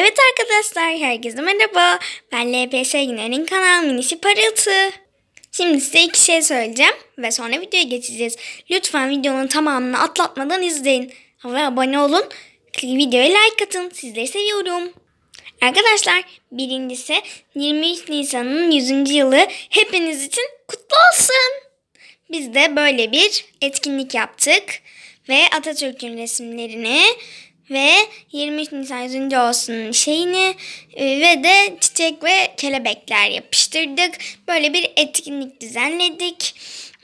Evet arkadaşlar, herkese merhaba. Ben LPS Güner'in kanal Minişi Parıltı. Şimdi size iki şey söyleyeceğim ve sonra videoya geçeceğiz. Lütfen videonun tamamını atlatmadan izleyin. Ve abone olun. Videoya like atın. Sizleri seviyorum. Arkadaşlar birincisi 23 Nisan'ın 100. yılı hepiniz için kutlu olsun. Biz de böyle bir etkinlik yaptık ve Atatürk'ün resimlerini ve 23 Nisan 100. olsun şeyini e, ve de çiçek ve kelebekler yapıştırdık. Böyle bir etkinlik düzenledik.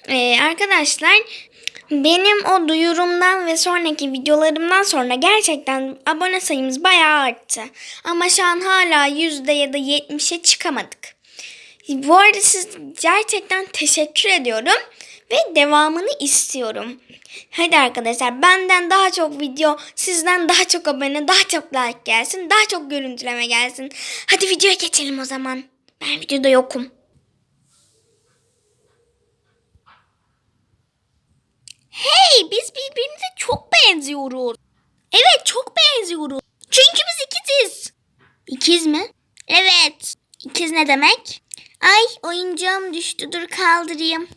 Ee, arkadaşlar benim o duyurumdan ve sonraki videolarımdan sonra gerçekten abone sayımız bayağı arttı. Ama şu an hala yüzde ya da yetmişe çıkamadık. Bu arada siz gerçekten teşekkür ediyorum ve devamını istiyorum. Hadi arkadaşlar benden daha çok video, sizden daha çok abone, daha çok like gelsin, daha çok görüntüleme gelsin. Hadi videoya geçelim o zaman. Ben videoda yokum. Hey biz birbirimize çok benziyoruz. Evet çok benziyoruz. Çünkü biz ikiziz. İkiz mi? Evet. İkiz ne demek? Ay oyuncağım düştü dur kaldırayım.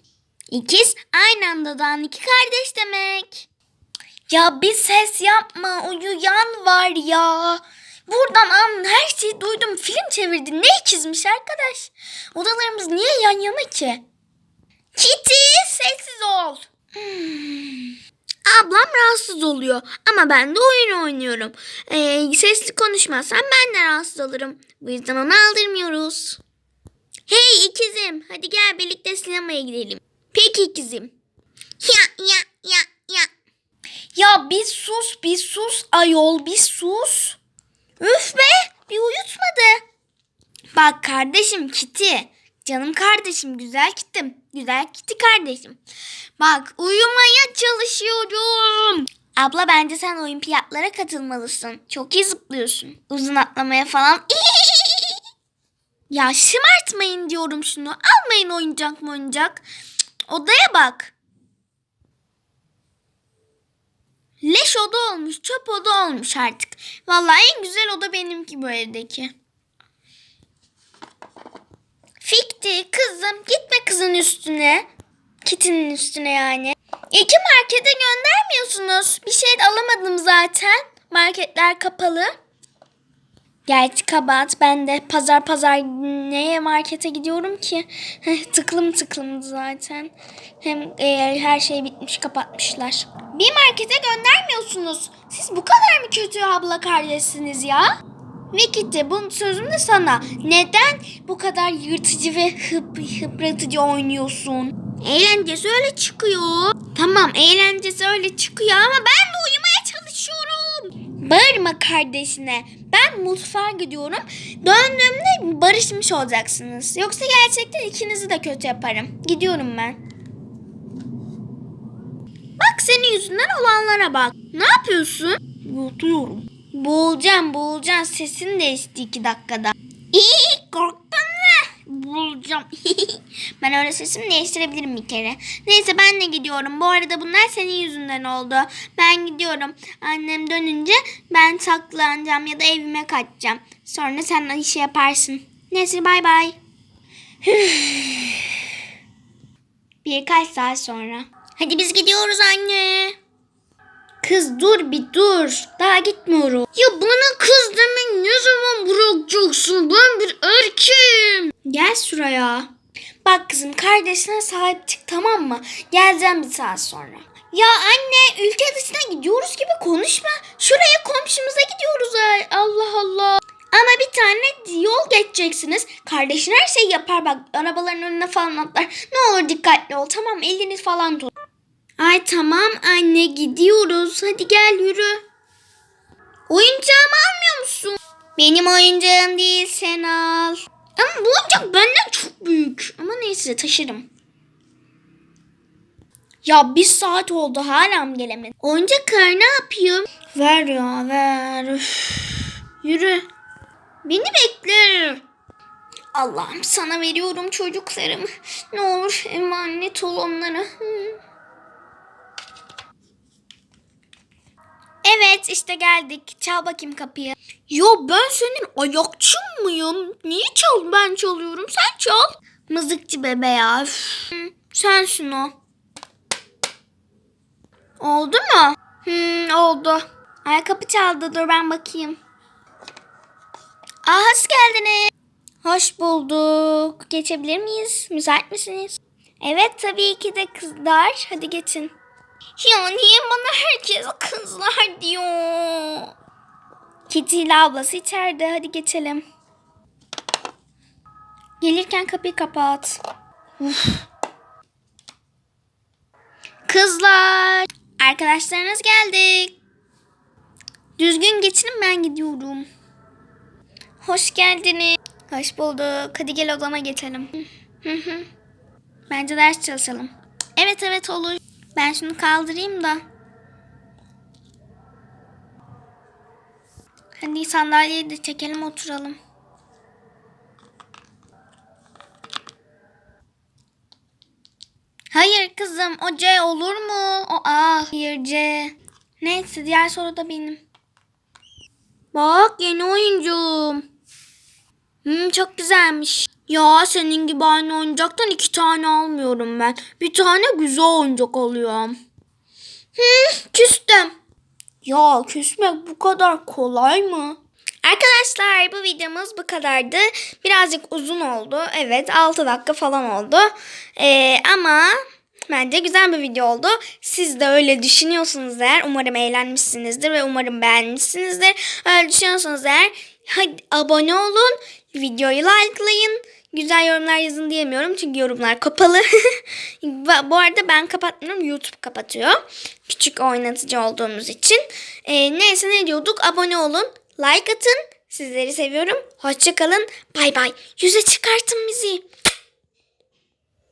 İkiz aynı anda doğan iki kardeş demek. Ya bir ses yapma uyuyan var ya. Buradan an her şeyi duydum film çevirdi ne ikizmiş arkadaş. Odalarımız niye yan yana ki? Kitty sessiz ol. Hmm. Ablam rahatsız oluyor ama ben de oyun oynuyorum. Ee, sesli konuşmazsan ben de rahatsız olurum. Bu yüzden onu aldırmıyoruz. Hey ikizim hadi gel birlikte sinemaya gidelim. Peki ikizim. Ya ya ya ya. Ya bir sus bir sus ayol bir sus. Üf be bir uyutmadı. Bak kardeşim Kiti. Canım kardeşim güzel kitim. Güzel kiti kardeşim. Bak uyumaya çalışıyorum. Abla bence sen olimpiyatlara katılmalısın. Çok iyi zıplıyorsun. Uzun atlamaya falan. ya şımartmayın diyorum şunu. Almayın oyuncak mı oyuncak. Odaya bak. Leş oda olmuş, çöp oda olmuş artık. Vallahi en güzel oda benimki bu evdeki. Fikti kızım gitme kızın üstüne. Kitinin üstüne yani. İki markete göndermiyorsunuz. Bir şey alamadım zaten. Marketler kapalı. Gerçi kabahat ben de pazar pazar neye markete gidiyorum ki? Tıklım tıklım zaten. Hem e, her şey bitmiş kapatmışlar. Bir markete göndermiyorsunuz. Siz bu kadar mı kötü abla kardeşsiniz ya? Ve gitti bunun sözüm de sana. Neden bu kadar yırtıcı ve hıp, hıpratıcı oynuyorsun? Eğlencesi öyle çıkıyor. Tamam eğlencesi öyle çıkıyor ama ben de uyumaya çalışıyorum. Bağırma kardeşine. Ben mutfağa gidiyorum. Döndüğümde barışmış olacaksınız. Yoksa gerçekten ikinizi de kötü yaparım. Gidiyorum ben. Bak senin yüzünden olanlara bak. Ne yapıyorsun? Yatıyorum. Boğulacağım boğulacağım. Sesin değişti iki dakikada. İyi korktun mu? Boğulacağım. ben öyle sesimi değiştirebilirim bir kere. Neyse ben de gidiyorum. Bu arada bunlar senin yüzünden oldu. Ben gidiyorum. Annem dönünce ben saklanacağım ya da evime kaçacağım. Sonra sen işi yaparsın. Neyse bay bay. Birkaç saat sonra. Hadi biz gidiyoruz anne. Kız dur bir dur. Daha gitmiyorum. Ya bana kız demek ne zaman bırakacaksın? Ben bir erkeğim. Gel şuraya. Bak kızım kardeşine sahip çık tamam mı? Geleceğim bir saat sonra. Ya anne ülke dışına gidiyoruz gibi konuşma. Şuraya komşumuza gidiyoruz. Allah Allah. Ama bir tane yol geçeceksiniz. Kardeşin her şeyi yapar bak. Arabaların önüne falan atlar. Ne olur dikkatli ol tamam elini falan tut. Ay tamam anne gidiyoruz. Hadi gel yürü. Oyuncağımı almıyor musun? Benim oyuncağım değil sen al. Ama bu oyuncak benden çok büyük. Ama neyse taşırım. Ya bir saat oldu hala mı gelemedi? Oyuncak kar ne yapayım? Ver ya ver. Üf. Yürü. Beni bekle. Allah'ım sana veriyorum çocuklarımı. Ne olur emanet ol onlara. Hı. Evet işte geldik. Çal bakayım kapıyı. Ya ben senin ayakçın mıyım? Niye çal ben çalıyorum sen çal. Mızıkçı bebe ya. Üf. Hı, Sensin o. Oldu mu? Hmm, oldu. Ay kapı çaldı dur ben bakayım. Aa hoş geldiniz. Hoş bulduk. Geçebilir miyiz? Müsait misiniz? Evet tabii ki de kızlar. Hadi geçin. Ya niye bana herkes kızlar diyor? Kitty ile ablası içeride. Hadi geçelim. Gelirken kapıyı kapat. Uf. Kızlar. Arkadaşlarınız geldi. Düzgün geçinin ben gidiyorum. Hoş geldiniz. Hoş bulduk. Hadi gel odama geçelim. Bence ders çalışalım. Evet evet olur. Ben şunu kaldırayım da. Hadi sandalyeyi de çekelim oturalım. Hayır kızım o C olur mu? O A. Hayır C. Neyse diğer soru da benim. Bak yeni oyuncum. Hmm, çok güzelmiş. Ya senin gibi aynı oyuncaktan iki tane almıyorum ben. Bir tane güzel oyuncak alıyorum. Hmm, küstüm. Ya küsmek bu kadar kolay mı? Arkadaşlar bu videomuz bu kadardı. Birazcık uzun oldu. Evet 6 dakika falan oldu. Ee, ama bence güzel bir video oldu. Siz de öyle düşünüyorsunuz eğer. Umarım eğlenmişsinizdir ve umarım beğenmişsinizdir. Öyle düşünüyorsanız eğer hadi abone olun. Videoyu likelayın. Güzel yorumlar yazın diyemiyorum çünkü yorumlar kapalı. Bu arada ben kapatmıyorum YouTube kapatıyor. Küçük oynatıcı olduğumuz için. Ee, neyse ne diyorduk abone olun. Like atın. Sizleri seviyorum. Hoşçakalın. Bay bay. Yüze çıkartın bizi.